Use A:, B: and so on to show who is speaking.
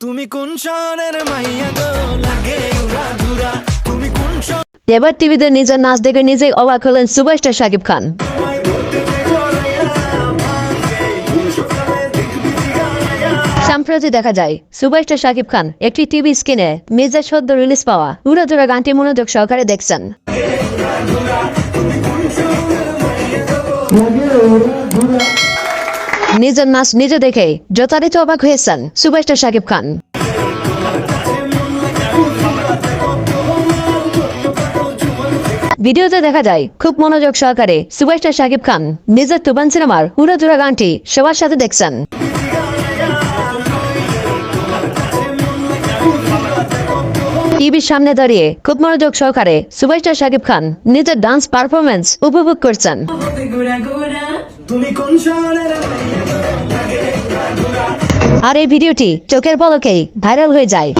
A: তুমি কোন শহরের মাইয়া গো? লাগে উড়া ধুরা। তুমি কোন শহর
B: এবার টিভিতে নিজের নাচ দেখে নিজেই অবাক হলেন সুপারস্টার শাকিব খান। সম্প্রতি দেখা যায়। সুপারস্টার শাকিব খান একটি টিভি স্ক্রিনে মির্জা সদ্য রিলিজ পাওয়া উড়াধুরা গানটি মনোযোগ সহকারে দেখছেন। নিজের নাচ নিজে দেখে যথারীত অবাক হয়েছেন সুপারস্টার শাকিব খান। ভিডিওতে দেখা যায়, খুব মনোযোগ সহকারে সুপারস্টার শাকিব খান নিজের তুবান সিনেমার উড়াধুরা গানটি সবার সাথে দেখছেন। টিভির সামনে দাঁড়িয়ে খুব মনোযোগ সহকারে সুপারস্টার শাকিব খান নিজের ডান্স পারফরমেন্স উপভোগ করছেন। আর এই ভিডিওটি চোখের পলকেই ভাইরাল হয়ে যায়।